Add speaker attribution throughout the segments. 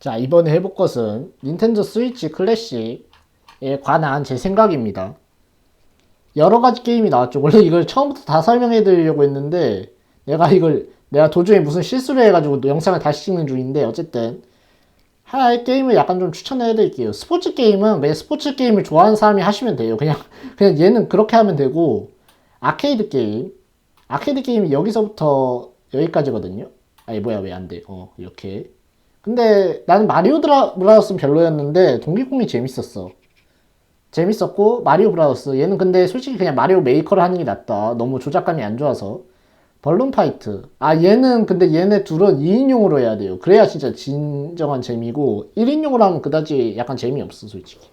Speaker 1: 자, 이번에 해볼 것은 닌텐도 스위치 클래식에 관한 제 생각입니다. 여러 가지 게임이 나왔죠. 원래 이걸 처음부터 다 설명해 드리려고 했는데, 내가 이걸, 내가 도중에 무슨 실수를 해가지고 영상을 다시 찍는 중인데, 어쨌든, 할 게임을 약간 좀 추천해 드릴게요. 스포츠 게임은 그냥 스포츠 게임을 좋아하는 사람이 하시면 돼요. 그냥, 그냥 얘는 그렇게 하면 되고, 아케이드 게임. 아케이드 게임이 여기서부터 여기까지거든요. 아니, 뭐야, 왜 안 돼. 어, 이렇게. 근데 나는 마리오 드라, 브라더스는 별로였는데 동기콩이 재밌었어. 재밌었고 마리오 브라더스 얘는 근데 솔직히 그냥 마리오 메이커를 하는 게 낫다. 너무 조작감이 안 좋아서. 벌룬 파이트. 아 얘는 근데 얘네 둘은 2인용으로 해야 돼요. 그래야 진짜 진정한 재미고 1인용으로 하면 그다지 약간 재미없어 솔직히.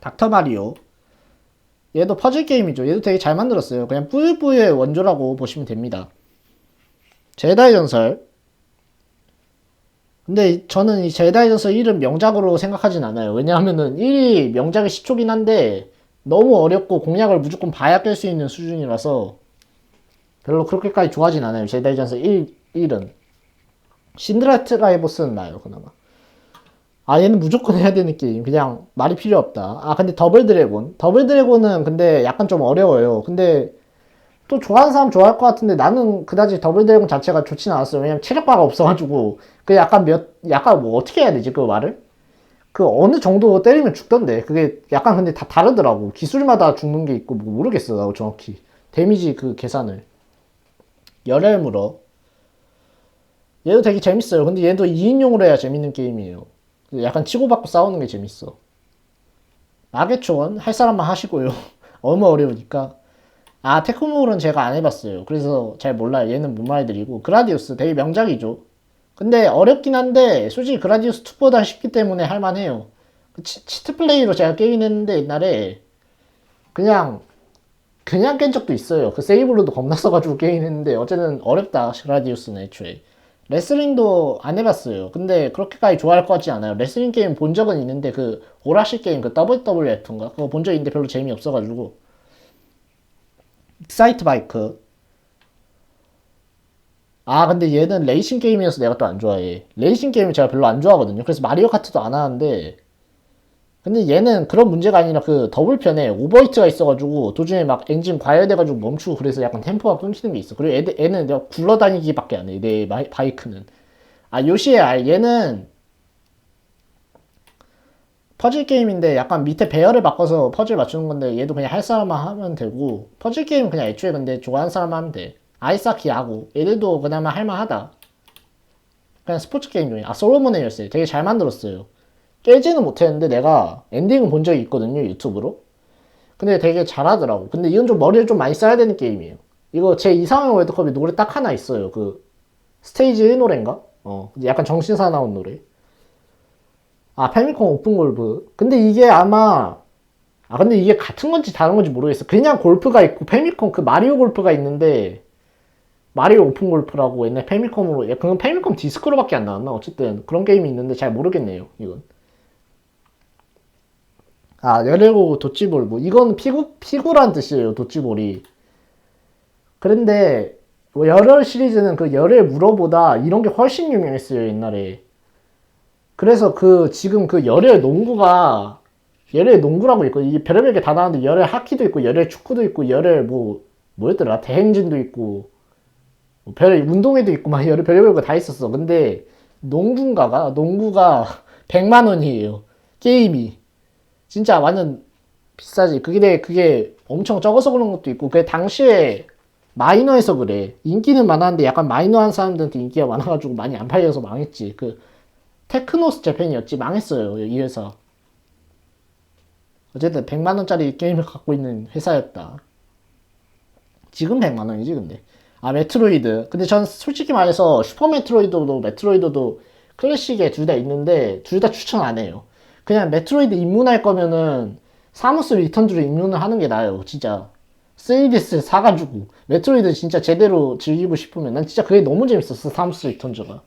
Speaker 1: 닥터 마리오. 얘도 퍼즐 게임이죠. 얘도 되게 잘 만들었어요. 그냥 뿌요뿌요의 원조라고 보시면 됩니다. 제다의 전설. 근데 저는 이 전설 1은 명작으로 생각하진 않아요. 왜냐하면은 1이 명작의 시초긴 한데 너무 어렵고 공략을 무조건 봐야 깰 수 있는 수준이라서 별로 그렇게까지 좋아하진 않아요. 전설 1, 1은. 신드라트라의 보스는 나요, 그나마. 아, 얘는 무조건 해야 되는 게임. 그냥 말이 필요 없다. 아, 근데 더블 드래곤. 더블 드래곤은 근데 약간 좀 어려워요. 근데 또 좋아하는 사람 좋아할 것 같은데 나는 그다지 더블 드래곤 자체가 좋지는 않았어요. 왜냐면 체력바가 없어가지고 그 약간 몇 약간 뭐 어떻게 해야 되지 그 말을? 그 어느 정도 때리면 죽던데 그게 약간 근데 다 다르더라고. 기술마다 죽는 게 있고 뭐 모르겠어 나 정확히 데미지 그 계산을. 열혈 물어. 얘도 되게 재밌어요. 근데 얘도 2인용으로 해야 재밌는 게임이에요. 약간 치고받고 싸우는 게 재밌어. 마계 초원 할 사람만 하시고요. 너무 어려우니까. 아, 테크모는 제가 안 해봤어요. 그래서 잘 몰라요. 얘는 못 말해드리고. 그라디우스 되게 명작이죠. 근데 어렵긴 한데, 솔직히 그라디우스 2보다 쉽기 때문에 할만해요. 그 치, 치트 플레이로 제가 게임 했는데 옛날에, 그냥, 그냥 깬 적도 있어요. 그 세이블로도 겁나 써가지고 게임 했는데, 어쨌든 어렵다, 그라디우스는 애초에. 레슬링도 안 해봤어요. 근데 그렇게까지 좋아할 것 같지 않아요. 레슬링 게임 본 적은 있는데, 그, 오라시 게임, 그 WWF인가? 그거 본 적 있는데 별로 재미없어가지고. 익사이트 바이크. 아, 근데 얘는 레이싱 게임이어서 내가 또 안 좋아해. 레이싱 게임을 제가 별로 안 좋아하거든요. 그래서 마리오 카트도 안 하는데. 근데 얘는 그런 문제가 아니라 그 더블편에 오버히트가 있어가지고 도중에 막 엔진 과열돼가지고 멈추고 그래서 약간 템포가 끊기는 게 있어. 그리고 애들, 애는 내가 굴러다니기밖에 안 해. 내 바이크는. 아, 요시에 알, 얘는 퍼즐 게임인데 약간 밑에 배열을 바꿔서 퍼즐 맞추는 건데 얘도 그냥 할 사람만 하면 되고 퍼즐 게임 그냥 애초에 근데 좋아하는 사람 하면 돼. 아이스하키 야구. 얘들도 그나마 할만하다. 그냥 스포츠 게임 중에. 아 솔로몬의 열쇠 되게 잘 만들었어요. 깨지는 못했는데 내가 엔딩은 본 적이 있거든요 유튜브로. 근데 되게 잘하더라고. 근데 이건 좀 머리를 좀 많이 써야 되는 게임이에요. 이거 제 이상형 월드컵에 노래 딱 하나 있어요. 그 스테이지 1 노래인가? 어 약간 정신 사나운 노래 아, 페미콘 오픈 골프. 근데 이게 아마, 아, 근데 이게 같은 건지 다른 건지 모르겠어. 그냥 골프가 있고, 페미콘 그 마리오 골프가 있는데, 마리오 오픈 골프라고 옛날 페미컴으로, 야, 그건 페미컴 디스크로밖에 안 나왔나? 어쨌든 그런 게임이 있는데 잘 모르겠네요, 이건. 아, 열일곱 도찌볼. 뭐, 이건 피구, 피구란 뜻이에요, 도찌볼이. 그런데, 뭐 열혈 시리즈는 그 열혈 물어보다 이런 게 훨씬 유명했어요, 옛날에. 그래서 그 지금 그 열혈 농구가 열혈 농구라고 있고 이게 별의별 게 다 나왔는데 열혈 하키도 있고 열혈 축구도 있고 열혈 뭐 뭐였더라 대행진도 있고 뭐별 운동회도 있고 막 열혈 별의별 거 다 있었어. 근데 농구인가가 농구가 100만 원이에요. 게임이 진짜 완전 비싸지. 그게 그게 엄청 적어서 그런 것도 있고 그 당시에 마이너에서 그래. 인기는 많았는데 약간 마이너한 사람들한테 인기가 많아가지고 많이 안 팔려서 망했지. 그 테크노스 재팬이었지. 망했어요 이 회사 어쨌든 100만원짜리 게임을 갖고 있는 회사였다. 지금 100만원이지 근데. 아 메트로이드. 근데 전 솔직히 말해서 슈퍼 메트로이드도 메트로이드도 클래식에 둘 다 있는데 둘 다 추천 안 해요. 그냥 메트로이드 입문할 거면은 사무스 리턴즈로 입문을 하는 게 나아요 진짜. 3DS 사가지고. 메트로이드 진짜 제대로 즐기고 싶으면. 난 진짜 그게 너무 재밌었어 사무스 리턴즈가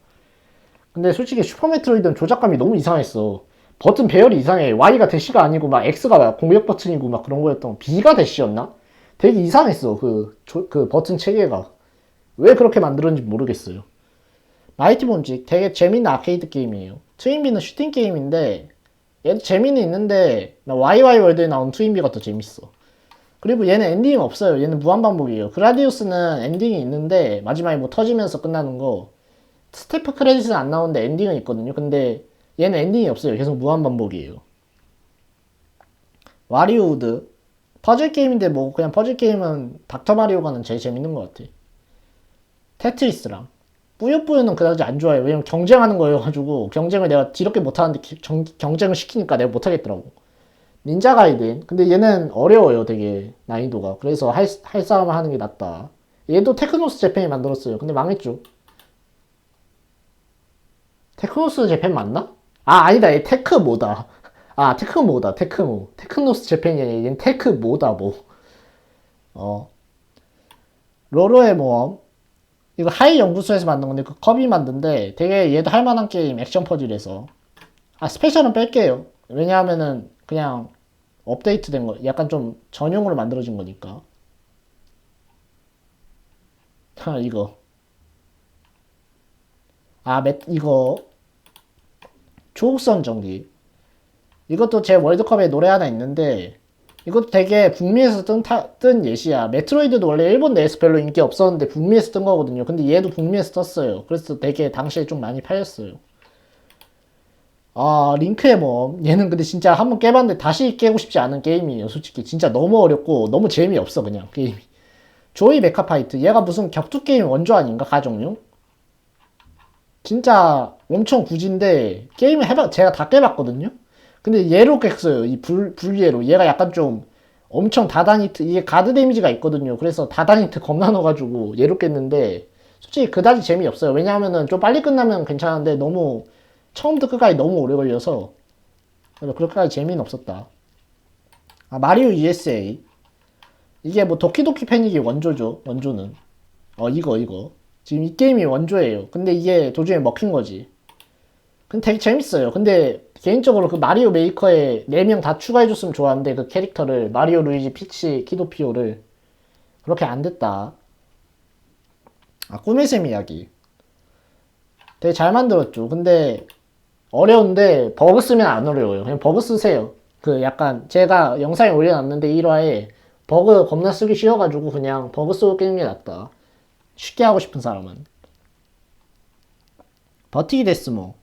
Speaker 1: 근데 솔직히 슈퍼 메트로이드는 조작감이 너무 이상했어. 버튼 배열이 이상해. Y가 대시가 아니고 막 X가 공격 버튼이고 막 그런 거였던 B가 대시였나? 되게 이상했어. 그, 조, 그 버튼 체계가. 왜 그렇게 만들었는지 모르겠어요. 마이티 본직 되게 재밌는 아케이드 게임이에요. 트윈비는 슈팅 게임인데 얘도 재미는 있는데 나 YY 월드에 나온 트윈비가 더 재밌어. 그리고 얘는 엔딩이 없어요. 얘는 무한 반복이에요. 그라디우스는 엔딩이 있는데 마지막에 뭐 터지면서 끝나는 거 스태프 크레딧은 안 나오는데 엔딩은 있거든요. 근데 얘는 엔딩이 없어요. 계속 무한반복이에요. 와리우드 퍼즐 게임인데 뭐 그냥 퍼즐 게임은 닥터 마리오가는 제일 재밌는 것 같아. 테트리스랑 뿌요뿌요는 그다지 안 좋아해요. 왜냐면 경쟁하는 거여가지고 경쟁을 내가 뒤럽게 못하는데 기- 경, 경쟁을 시키니까 내가 못하겠더라고. 닌자 가이든. 근데 얘는 어려워요, 되게 난이도가. 그래서 할, 할 사람을 하는 게 낫다. 얘도 테크노스 재팬이 만들었어요. 근데 망했죠. 테크노스 재팬 맞나? 아 아니다, 얘 테크모다. 아 테크모다, 테크모. 테크노스 재팬이 아니라 얘는 테크모다 뭐. 어. 로로의 모험. 이거 하이 연구소에서 만든 건데 그 컵이 만든데 되게 얘도 할만한 게임 액션 퍼즐에서 아 스페셜은 뺄게요 왜냐하면은 그냥 업데이트된 거 약간 좀 전용으로 만들어진 거니까 하 이거 아 맷, 이거 조국선 정리 이것도 제 월드컵에 노래 하나 있는데 이것도 되게 북미에서 뜬, 타, 뜬 예시야. 메트로이드도 원래 일본 내에서 별로 인기 없었는데 북미에서 뜬 거거든요. 근데 얘도 북미에서 떴어요. 그래서 되게 당시에 좀 많이 팔렸어요. 아, 링크의 몸. 얘는 근데 진짜 한번 깨봤는데 다시 깨고 싶지 않은 게임이에요. 솔직히. 진짜 너무 어렵고 너무 재미없어, 그냥 게임이. 조이 메카파이트. 얘가 무슨 격투 게임 원조 아닌가? 가정용? 진짜 엄청 굳인데 게임을 해봐, 제가 다 깨봤거든요? 근데 얘로 깼어요. 이 불, 불예로. 얘가 약간 좀 엄청 다다니트, 이게 가드 데미지가 있거든요. 그래서 다다니트 겁나 넣어가지고 얘로 깼는데 솔직히 그다지 재미없어요. 왜냐하면은 좀 빨리 끝나면 괜찮은데 너무 처음부터 끝까지 너무 오래 걸려서 그렇게까지 재미는 없었다. 아, 마리오 ESA. 이게 뭐 도키도키 패닉이 원조죠. 원조는. 어, 이거, 이거. 지금 이 게임이 원조예요. 근데 이게 도중에 먹힌 거지. 근데 되게 재밌어요. 근데 개인적으로 그 마리오 메이커에 4명 다 추가해줬으면 좋았는데 그 캐릭터를 마리오, 루이지, 피치, 키도피오를 그렇게 안 됐다. 아 꿈의 샘 이야기. 되게 잘 만들었죠. 근데 어려운데 버그 쓰면 안 어려워요. 그냥 버그 쓰세요. 그 약간 제가 영상에 올려놨는데 1화에 버그 겁나 쓰기 쉬워가지고 그냥 버그 쓰고 깨는 게 낫다. 쉽게 하고 싶은 사람은. 버티기 데스모.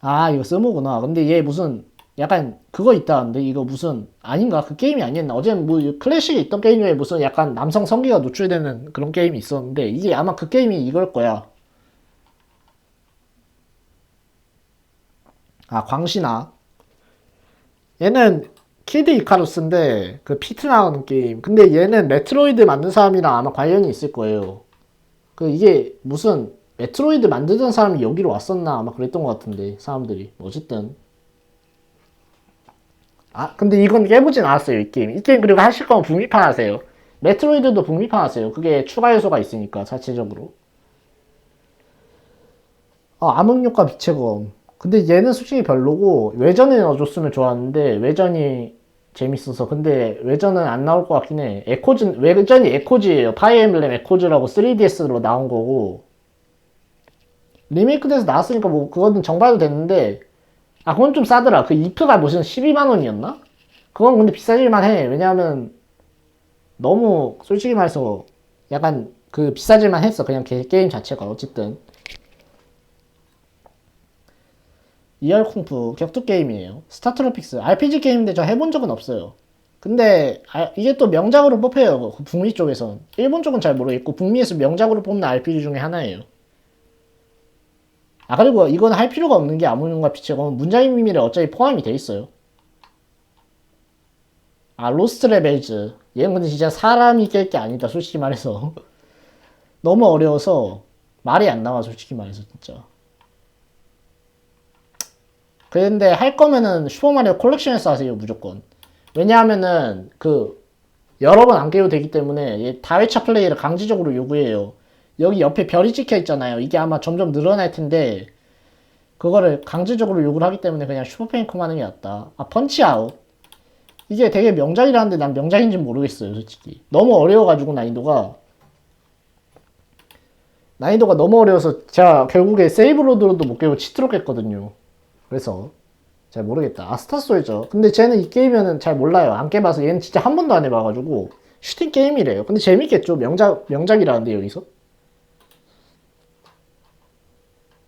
Speaker 1: 아, 이거 스모구나. 근데 얘 무슨 약간 그거 있다는데 이거 무슨 아닌가? 그 게임이 아니었나? 어제 뭐 클래식에 있던 게임 중에 무슨 약간 남성 성기가 노출되는 그런 게임이 있었는데 이게 아마 그 게임이 이걸 거야. 아, 광신아. 얘는 키드 이카루스인데 그 피트 나오는 게임. 근데 얘는 메트로이드 만든 사람이랑 아마 관련이 있을 거예요. 그 이게 무슨 메트로이드 만들던 사람이 여기로 왔었나 아마 그랬던 것 같은데 사람들이. 어쨌든. 아 근데 이건 깨보진 않았어요 이 게임. 이 게임 그리고 하실 거면 북미판 하세요. 메트로이드도 북미판 하세요. 그게 추가 요소가 있으니까 자체적으로. 아 암흑력과 빛의 검. 근데 얘는 솔직히 별로고 외전에 넣어줬으면 좋았는데 외전이 재밌어서. 근데 외전은 안 나올 것 같긴 해. 에코즈 외전이 에코즈예요. 파이어 엠블렘 에코즈라고 3DS로 나온 거고. 리메이크 돼서 나왔으니까 뭐 그거는 정발도 됐는데 아 그건 좀 싸더라. 그 이프가 무슨 12만 원이었나? 그건 근데 비싸질만 해. 왜냐하면 너무 솔직히 말해서 약간 그 비싸질만 했어. 그냥 게, 게임 자체가 어쨌든 이얼 쿵푸 격투 게임이에요. 스타트로픽스 RPG 게임인데 저 해본 적은 없어요. 근데 아, 이게 또 명작으로 뽑혀요. 그 북미 쪽에선. 일본 쪽은 잘 모르겠고 북미에서 명작으로 뽑는 RPG 중에 하나예요. 아 그리고 이건 할 필요가 없는 게 암흑용과 빛의 검은 문장의 비밀에 어차피 포함이 돼 있어요. 아 로스트 레벨즈. 얘는 근데 진짜 사람이 깰 게 아니다 솔직히 말해서. 너무 어려워서 말이 안 나와 솔직히 말해서 진짜. 그런데 할 거면은 슈퍼마리오 콜렉션에서 하세요 무조건. 왜냐하면은 그 여러 번 안 깨도 되기 때문에 얘 다회차 플레이를 강제적으로 요구해요. 여기 옆에 별이 찍혀 있잖아요. 이게 아마 점점 늘어날 텐데 그거를 강제적으로 요구를 하기 때문에 그냥 슈퍼페인컴 하는 게 낫다. 아 펀치아웃 이게 되게 명작이라는데 난 명작인지 모르겠어요 솔직히. 너무 어려워가지고 난이도가 난이도가 너무 어려워서 제가 결국에 세이브로드로도 못 깨고 치트로 깼거든요. 그래서 잘 모르겠다. 아 스타 솔저. 근데 쟤는 이 게임은 잘 몰라요. 안 깨봐서 얘는 진짜 한 번도 안 해봐가지고 슈팅 게임이래요. 근데 재밌겠죠. 명작 명작이라는데 여기서.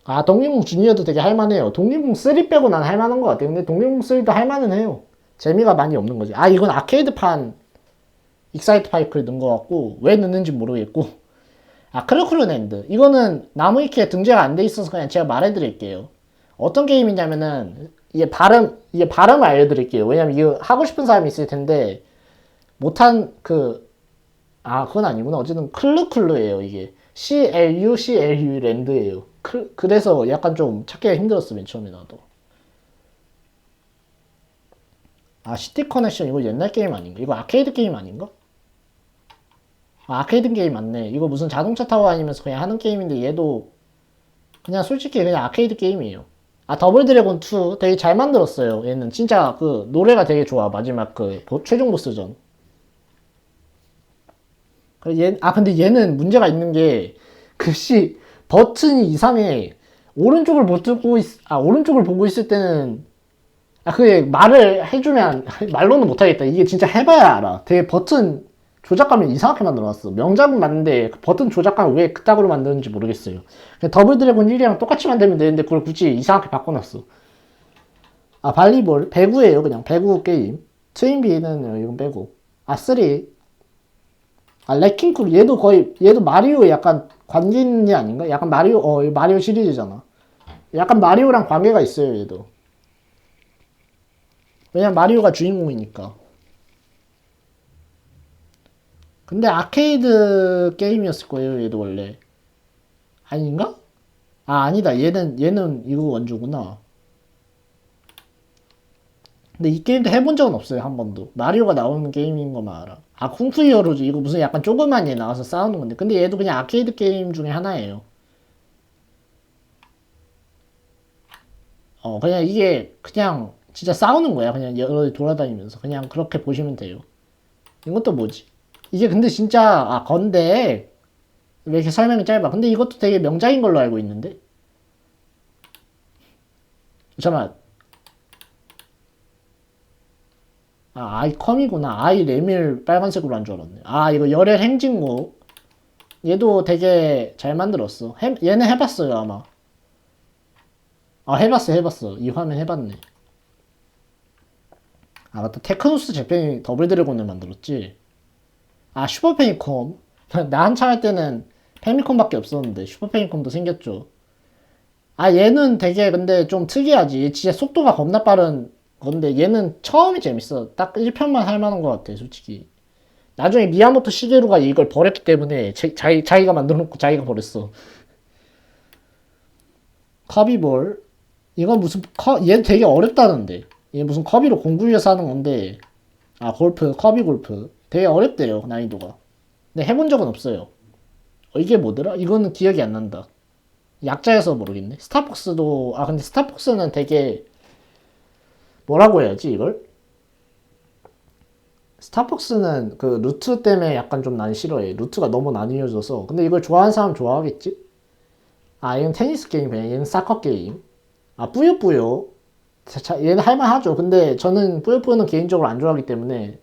Speaker 1: 아 동림궁 주니어도 되게 할만해요. 동림궁 3 빼고 난 할만한 것 같아요. 근데 동림궁 3도 할만은 해요. 재미가 많이 없는 거지. 아 이건 아케이드판 익사이트 파이크를 넣은 것 같고 왜 넣는지 모르겠고 아 크루크루랜드 이거는 나무위키에 등재가 안 돼 있어서 그냥 제가 말해드릴게요. 어떤 게임이냐면은 이게 발음 이게 발음을 알려드릴게요. 왜냐면 이거 하고 싶은 사람이 있을 텐데 못한 그 아 그건 아니구나. 어쨌든 클루클루예요 이게 C L U C L U 랜드예요. 그, 그래서 약간 좀 찾기가 힘들었어 맨 처음에 나도. 아 시티 커넥션 이거 옛날 게임 아닌가? 이거 아케이드 게임 아닌가? 아, 아케이드 게임 맞네. 이거 무슨 자동차 타고 다니면서 그냥 하는 게임인데 얘도 그냥 솔직히 그냥 아케이드 게임이에요. 아 더블 드래곤 2 되게 잘 만들었어요. 얘는 진짜 그 노래가 되게 좋아. 마지막 그 보- 최종 보스전. 얘, 아 근데 얘는 문제가 있는 게 글씨 버튼이 이상해. 오른쪽을 못 듣고 있, 아 오른쪽을 보고 있을 때는 아 그게 말을 해주면 말로는 못하겠다. 이게 진짜 해봐야 알아. 되게 버튼 조작감이 이상하게 만들어놨어. 명작은 맞는데 그 버튼 조작감 왜 그따구로 만드는지 모르겠어요. 더블 드래곤 1이랑 똑같이 만들면 되는데 그걸 굳이 이상하게 바꿔놨어. 아 발리볼 배구예요 그냥 배구 게임. 트윈비는 이건 빼고. 아 쓰리. 아 레킹쿨 얘도 거의 얘도 마리오 약간 관계 있는 애 아닌가? 약간 마리오 어 마리오 시리즈잖아. 약간 마리오랑 관계가 있어요 얘도. 왜냐면 마리오가 주인공이니까. 근데 아케이드 게임이었을 거예요, 얘도 원래. 아닌가? 아, 아니다. 얘는, 얘는 이거 원조구나. 근데 이 게임도 해본 적은 없어요, 한 번도. 마리오가 나오는 게임인 것만 알아. 아, 쿵푸 히어로즈. 이거 무슨 약간 조그만 얘 나와서 싸우는 건데. 근데 얘도 그냥 아케이드 게임 중에 하나예요. 어, 그냥 이게, 그냥, 진짜 싸우는 거야. 그냥 여러 개 돌아다니면서. 그냥 그렇게 보시면 돼요. 이것도 뭐지? 이게 근데 진짜 아 건데 왜 이렇게 설명이 짧아? 근데 이것도 되게 명작인 걸로 알고 있는데? 잠깐만. 아 아이컴이구나. 아이 레밀 빨간색으로 한 줄 알았네. 아 이거 열혈 행진곡. 얘도 되게 잘 만들었어. 해, 얘는 해봤어요 아마. 아 해봤어 해봤어. 이 화면 해봤네. 아 맞다. 테크노스 재팬이 더블 드래곤을 만들었지 아 슈퍼 페미콤. 나 한창 할 때는 페미콤밖에 없었는데 슈퍼 페미콤도 생겼죠. 아 얘는 되게 근데 좀 특이하지. 진짜 속도가 겁나 빠른 건데 얘는 처음이 재밌어. 딱 1편만 할 만한 것 같아 솔직히. 나중에 미야모토 시게루가 이걸 버렸기 때문에 제- 자기, 자기가 만들어놓고 자기가 버렸어. 커비볼. 이건 무슨 커, 얘 되게 어렵다는데. 얘 무슨 커비로 공구 위해서 하는 건데. 아 골프 커비 골프 되게 어렵대요 난이도가. 근데 해본 적은 없어요. 어, 이게 뭐더라? 이거는 기억이 안 난다. 약자여서 모르겠네. 스타폭스도 아 근데 스타폭스는 되게 뭐라고 해야지 이걸? 스타폭스는 그 루트 때문에 약간 좀 난 싫어해. 루트가 너무 나뉘어져서. 근데 이걸 좋아하는 사람 좋아하겠지? 아 얘는 테니스 게임이야 얘는 사커 게임. 아 뿌요뿌요. 자, 자, 얘는 할만하죠. 근데 저는 뿌요뿌요는 개인적으로 안 좋아하기 때문에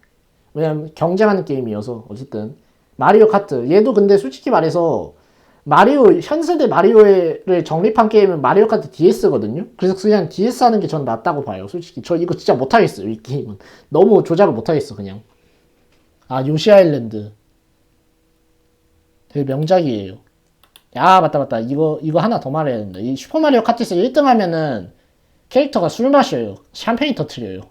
Speaker 1: 왜냐면 경쟁하는 게임이어서 어쨌든. 마리오 카트. 얘도 근데 솔직히 말해서 마리오 현세대 마리오를 정립한 게임은 마리오 카트 DS거든요. 그래서 그냥 DS 하는 게 전 낫다고 봐요 솔직히. 저 이거 진짜 못하겠어요 이 게임은. 너무 조작을 못하겠어 그냥. 아 요시 아일랜드. 되게 명작이에요. 야 맞다 맞다. 이거 이거 하나 더 말해야 된다. 이 슈퍼 마리오 카트에서 1등 하면은 캐릭터가 술 마셔요. 샴페인 터트려요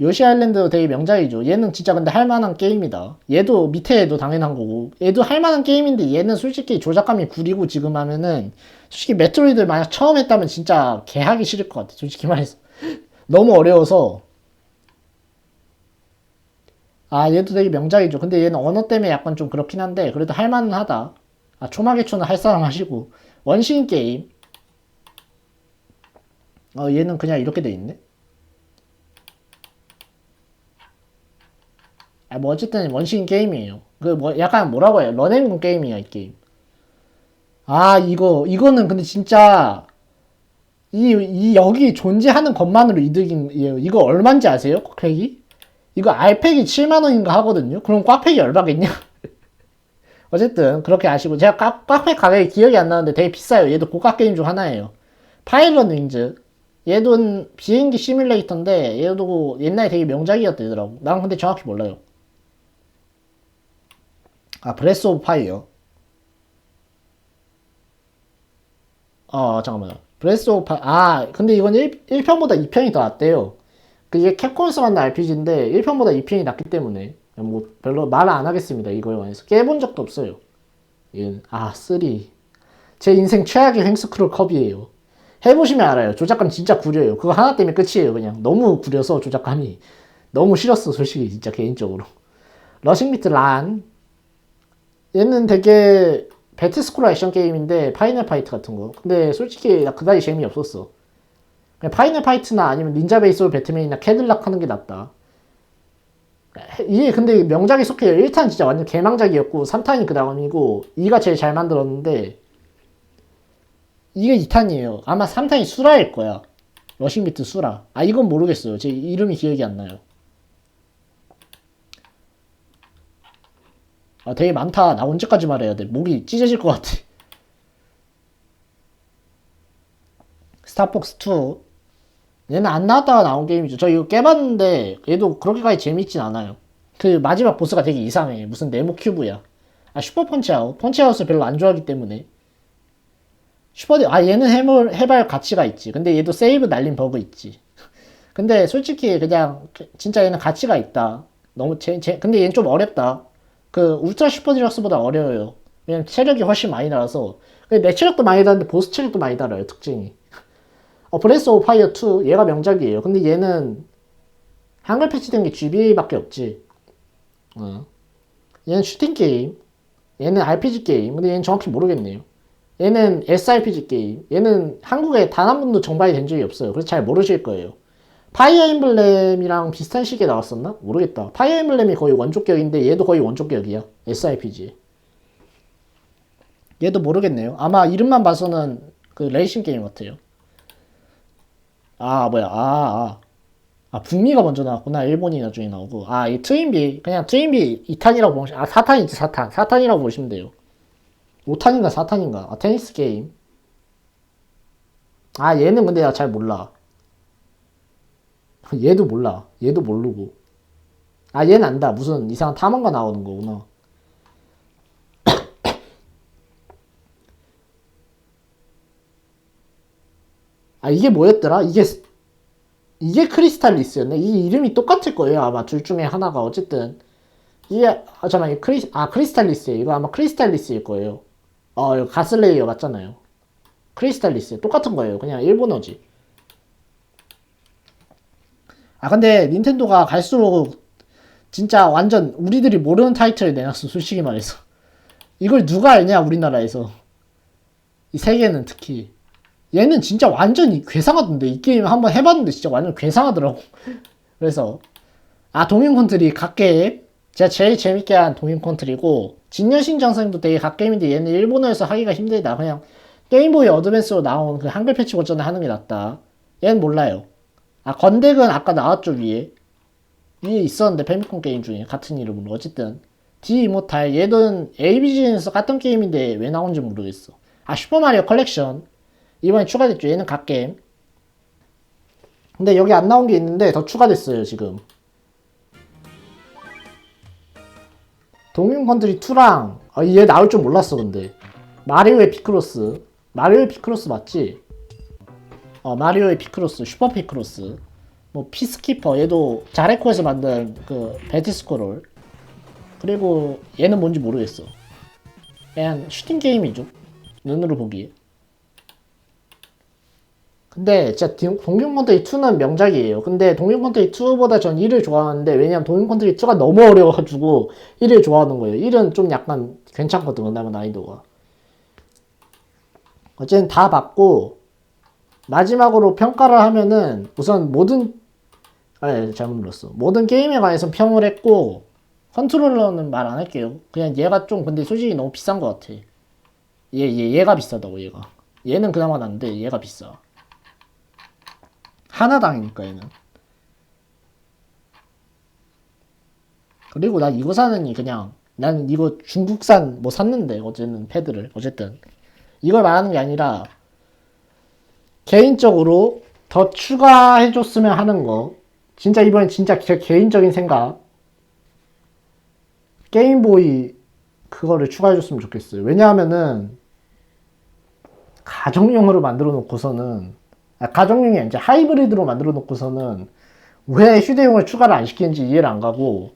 Speaker 1: 요시 아일랜드 되게 명작이죠. 얘는 진짜 근데 할만한 게임이다. 얘도 밑에 애도 당연한 거고. 얘도 할만한 게임인데 얘는 솔직히 조작감이 구리고 지금 하면은 솔직히 메트로이드 만약 처음 했다면 진짜 개하기 싫을 것 같아. 솔직히 말해서. 너무 어려워서. 아 얘도 되게 명작이죠. 근데 얘는 언어 때문에 약간 좀 그렇긴 한데 그래도 할만은 하다. 아 초마개초는 할 사람 하시고. 원신 게임. 어 얘는 그냥 이렇게 돼 있네. 아, 뭐 어쨌든 원신 게임이에요. 그 뭐 약간 뭐라고 해요? 런앤군 게임이야 이 게임. 아 이거 이거는 근데 진짜 이, 이 여기 존재하는 것만으로 이득이에요. 이거 얼마인지 아세요? 꽉팩이? 이거 알팩이 7만 원인가 하거든요. 그럼 꽉팩이 얼마겠냐? 어쨌든 그렇게 아시고 제가 꽉, 꽉팩 가격이 기억이 안 나는데 되게 비싸요. 얘도 고가 게임 중 하나예요. 파일럿 윙즈. 얘도 비행기 시뮬레이터인데 얘도 옛날에 되게 명작이었더라고. 난 근데 정확히 몰라요. 아 브레스 오브 파이어. 어 잠깐만요. 브레스 오브 파, 아, 근데 이건 1, 1편보다 2편이 더 낫대요. 그게 캡콤에서 만든 RPG인데 1편보다 2편이 낫기 때문에 뭐 별로 말을 안 하겠습니다. 이거에 관해서. 깨본 적도 없어요. 이건, 아, 3. 제 인생 최악의 횡스크롤 컵이에요. 해보시면 알아요. 조작감 진짜 구려요. 그거 하나 때문에 끝이에요. 그냥 너무 구려서 조작감이 너무 싫었어. 솔직히 진짜 개인적으로. 러싱 미트 란. 얘는 되게 배트스크롤 액션 게임인데 파이널 파이트 같은 거. 근데 솔직히 나 그다지 재미없었어. 파이널 파이트나 아니면 닌자 베이스볼 배트맨이나 캐들락 하는 게 낫다. 이게 근데 명작이 속해요. 1탄 진짜 완전 개망작이었고 3탄이 그 다음이고 2가 제일 잘 만들었는데 이게 2탄이에요. 아마 3탄이 수라일 거야. 러싱비트 수라. 아 이건 모르겠어요. 제 이름이 기억이 안 나요. 아 되게 많다. 나 언제까지 말해야 돼? 목이 찢어질 것 같아. 스타폭스 2. 얘는 안 나왔다가 나온 게임이죠. 저 이거 깨봤는데 얘도 그렇게까지 재밌진 않아요. 그 마지막 보스가 되게 이상해. 무슨 네모 큐브야. 아 슈퍼 펀치아웃. 펀치아웃을 별로 안 좋아하기 때문에. 슈퍼 아 얘는 해볼 해발 가치가 있지. 근데 얘도 세이브 날린 버그 있지. 근데 솔직히 그냥 진짜 얘는 가치가 있다. 너무 제, 제 근데 얘는 좀 어렵다. 그 울트라 슈퍼 디럭스보다 어려워요. 왜냐면 체력이 훨씬 많이 달아서. 내 체력도 많이 달는데 보스 체력도 많이 달아요. 특징이. 어, 브레스 오브 파이어 2 얘가 명작이에요. 근데 얘는 한글 패치된 게 GBA밖에 없지. 어. 얘는 슈팅 게임. 얘는 RPG 게임. 근데 얘는 정확히 모르겠네요. 얘는 SRPG 게임. 얘는 한국에 단 한 번도 정발이 된 적이 없어요. 그래서 잘 모르실 거예요. 파이어 엠블렘이랑 비슷한 시기에 나왔었나? 모르겠다. 파이어 엠블렘이 거의 원조격인데 얘도 거의 원조격이야. SRPG. 얘도 모르겠네요. 아마 이름만 봐서는 그 레이싱 게임 같아요. 아 뭐야 아, 아. 아 북미가 먼저 나왔구나 일본이 나중에 나오고 아 이 트윈비 그냥 트윈비 2탄이라고 보시면 아 4탄이지 4탄 4탄이라고 보시면 돼요 5탄인가 4탄인가 아 테니스 게임 아 얘는 근데 나 잘 몰라 얘도 몰라 얘도 모르고 아 얘는 안다 무슨 이상한 탐험가 나오는 거구나 아 이게 뭐였더라? 이게 이게 크리스탈 리스였네. 이 이름이 똑같을 거예요. 아마 둘 중에 하나가 어쨌든 이게 아 잠깐만 크리 아 크리스탈 리스예요. 이거 아마 크리스탈 리스일 거예요. 어 가슬레이어 맞잖아요. 크리스탈 리스 똑같은 거예요. 그냥 일본어지. 아 근데 닌텐도가 갈수록 진짜 완전 우리들이 모르는 타이틀을 내놨어. 솔직히 말해서. 이걸 누가 알냐 우리나라에서. 이 세계는 특히. 얘는 진짜 완전히 괴상하던데. 이 게임 한번 해봤는데 진짜 완전 괴상하더라고. 그래서 아 동인 컨트리 갓게임. 제가 제일 재밌게 한 동인 컨트리고 진여신 장선도 되게 갓게임인데 얘는 일본어에서 하기가 힘들다. 그냥 게임보이 어드밴스로 나온 그 한글 패치 버전을 하는 게 낫다. 얘는 몰라요 아 건덱은 아까 나왔죠 위에 위에 있었는데 페미콘 게임 중에 같은 이름으로 어쨌든 디 이모탈 얘는 ABG에서 깠던 게임인데 왜 나온지 모르겠어 아 슈퍼마리오 컬렉션 이번에 추가됐죠. 얘는 갓게임. 근데 여기 안 나온 게 있는데 더 추가됐어요, 지금. 동윤 컨트리 2랑 아, 얘 나올 줄 몰랐어, 근데. 마리오의 피크로스. 마리오의 피크로스 맞지? 어, 마리오의 피크로스, 슈퍼 피크로스. 뭐 피스키퍼 얘도 자레코에서 만든 그 베티스코롤. 그리고 얘는 뭔지 모르겠어. 그냥 슈팅 게임이죠. 눈으로 보기에. 근데 진짜 동경 컨트리 2는 명작이에요. 근데 동경 컨트리 2보다 전 1을 좋아하는데 왜냐면 동경 컨트리 2가 너무 어려워가지고 1을 좋아하는 거예요. 1은 좀 약간 괜찮거든. 그나마 난이도가. 어쨌든 다 봤고 마지막으로 평가를 하면은 우선 모든 아 잘못 눌렀어. 모든 게임에 관해서 평을 했고 컨트롤러는 말 안 할게요. 그냥 얘가 좀 근데 솔직히 너무 비싼 것 같아. 얘, 얘, 얘가 비싸다고 얘가. 얘는 그나마 난데 얘가 비싸. 하나당이니까 얘는. 그리고 나 이거 사느니 그냥 나는 이거 중국산 뭐 샀는데 어제는 패드를 어쨌든 이걸 말하는 게 아니라 개인적으로 더 추가해줬으면 하는 거. 진짜 이번엔 진짜 제 개인적인 생각. 게임보이 그거를 추가해줬으면 좋겠어요. 왜냐하면은 가정용으로 만들어 놓고서는 아, 가정용이 아니라 하이브리드로 만들어 놓고서는 왜 휴대용을 추가를 안 시키는지 이해를 안 가고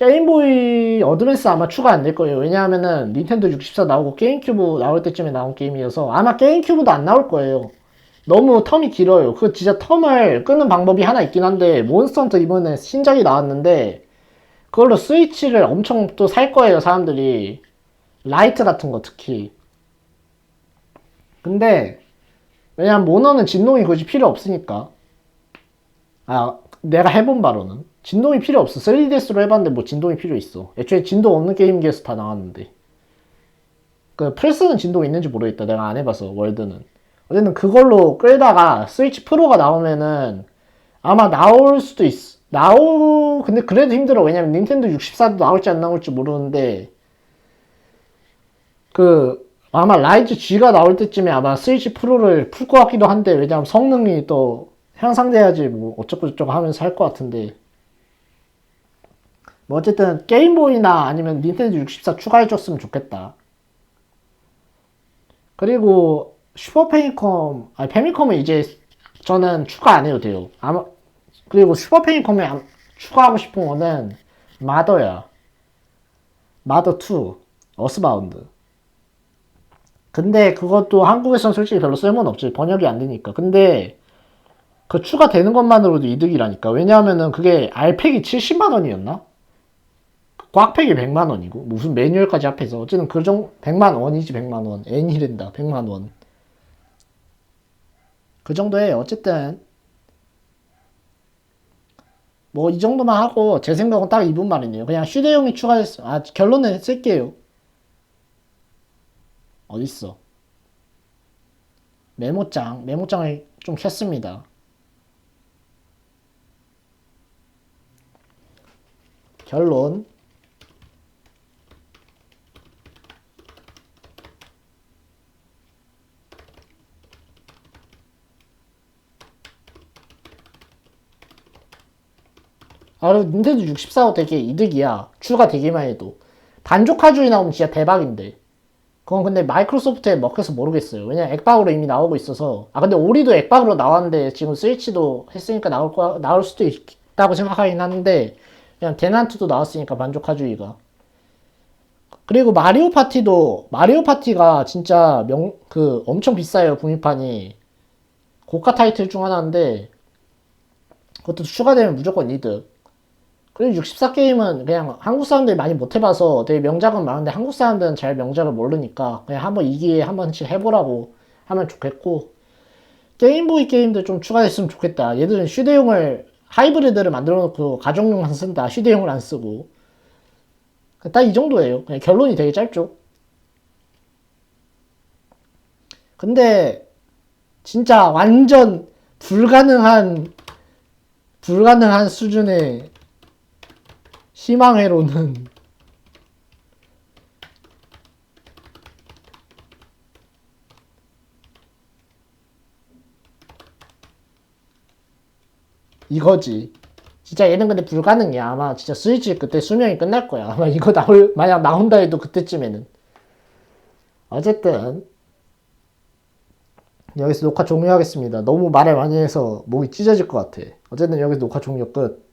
Speaker 1: 게임보이 어드밴스 아마 추가 안 될 거예요. 왜냐하면은 닌텐도 64 나오고 게임큐브 나올 때쯤에 나온 게임이어서 아마 게임큐브도 안 나올 거예요. 너무 텀이 길어요. 그 진짜 텀을 끄는 방법이 하나 있긴 한데 몬스터 헌터 이번에 신작이 나왔는데 그걸로 스위치를 엄청 또 살 거예요, 사람들이. 라이트 같은 거 특히. 근데 왜냐면 모너는 진동이 굳이 필요 없으니까. 아, 내가 해본 바로는 진동이 필요 없어. 3DS로 해봤는데 뭐 진동이 필요 있어. 애초에 진동 없는 게임기에서 다 나왔는데. 그 플스는 진동 있는지 모르겠다. 내가 안 해봐서 월드는. 어쨌든 그걸로 끌다가 스위치 프로가 나오면은 아마 나올 수도 있어. 나오 근데 그래도 힘들어. 왜냐면 닌텐도 64도 나올지 안 나올지 모르는데 그 아마 라이즈 G가 나올 때쯤에 아마 스위치 프로를 풀 것 같기도 한데 왜냐면 성능이 또 향상돼야지 뭐 어쩌고 저쩌고 하면서 할 것 같은데 뭐 어쨌든 게임보이나 아니면 닌텐도 64 추가해줬으면 좋겠다. 그리고 슈퍼 페미컴, 아니 페미컴은 이제 저는 추가 안 해도 돼요. 아마 그리고 슈퍼 페미컴에 안- 추가하고 싶은 거는 마더야. 마더 2, 어스바운드. 근데 그것도 한국에선 솔직히 별로 쓸모는 없지. 번역이 안 되니까. 근데 그 추가되는 것만으로도 이득이라니까. 왜냐하면은 그게 알팩이 70만 원이었나? 꽉팩이 100만 원이고 무슨 매뉴얼까지 합해서 어쨌든 그 정도 100만 원이지 100만 원 N이랜다 100만 원. 그 정도에 어쨌든 뭐 이 정도만 하고 제 생각은 딱 이분 말이네요. 그냥 휴대용이 추가됐어. 아 결론은 쓸게요. 어딨어? 메모장 메모장을 좀 켰습니다. 결론 아, 그리고 닌텐도 64도 되게 이득이야. 추가 되기만 해도. 반조카주의 나오면 진짜 대박인데. 그건 근데 마이크로소프트에 먹혀서 모르겠어요. 왜냐면 액박으로 이미 나오고 있어서. 아, 근데 오리도 액박으로 나왔는데 지금 스위치도 했으니까 나올 거, 나올 수도 있다고 생각하긴 하는데, 그냥 대난투도 나왔으니까 만족하주의가. 그리고 마리오 파티도, 마리오 파티가 진짜 명, 그 엄청 비싸요, 구입판이. 고가 타이틀 중 하나인데, 그것도 추가되면 무조건 이득. 그리고 64게임은 그냥 한국 사람들이 많이 못 해봐서 되게 명작은 많은데 한국 사람들은 잘 명작을 모르니까 그냥 한번 이 기회에 한 번씩 해보라고 하면 좋겠고 게임보이 게임도 좀 추가됐으면 좋겠다. 얘들은 휴대용을 하이브리드를 만들어 놓고 가정용만 쓴다. 휴대용을 안 쓰고 딱 이 정도예요. 그냥 결론이 되게 짧죠. 근데 진짜 완전 불가능한 불가능한 수준의 희망회로는 이거지. 진짜 얘는 근데 불가능이야. 아마 진짜 스위치 그때 수명이 끝날 거야. 아마 이거 나올, 만약 나온다 해도 그때쯤에는. 어쨌든, 여기서 녹화 종료하겠습니다. 너무 말을 많이 해서 목이 찢어질 것 같아. 어쨌든 여기서 녹화 종료 끝.